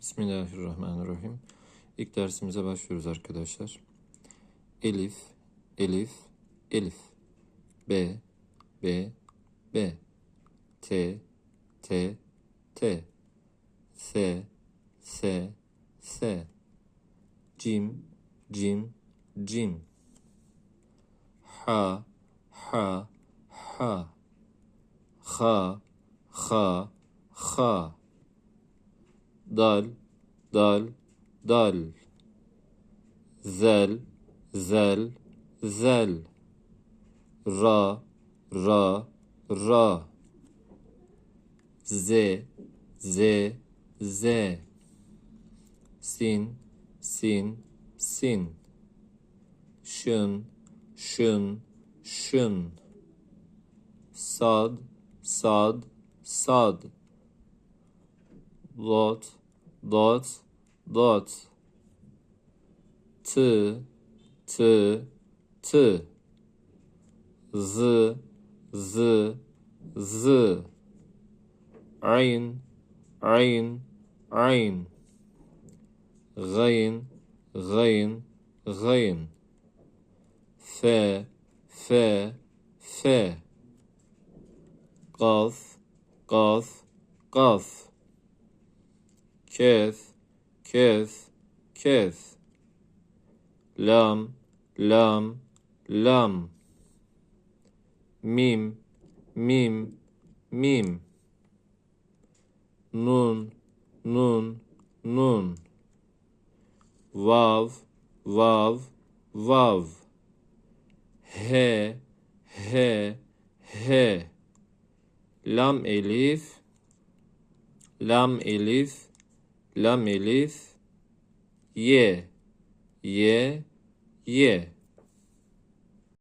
Bismillahirrahmanirrahim. İlk dersimize başlıyoruz arkadaşlar. Elif, Elif, Elif. B, B, B. T, T, T. S, S, S. Cim, Cim, Cim. Ha, Ha, Ha. Ha, Ha, Ha. Dal, dal, dal. Zel, zel, zel. Ra, ra, ra. Z, z, z. Sin, sin, sin. Şın, şın, şın. Sad, sad, sad. dot, dot, dot. T, T, T. Z, Z, Z. عين, عين, عين. غين, غين, غين. ف, ف, ف. قاف, قاف, قاف. Kef, kef, kef. Lam, lam, lam. Mim, mim, mim. Nun, nun, nun. Vav, vav, vav. He, he, he. Lam elif, lam elif, lam elif, ye, ye, ye.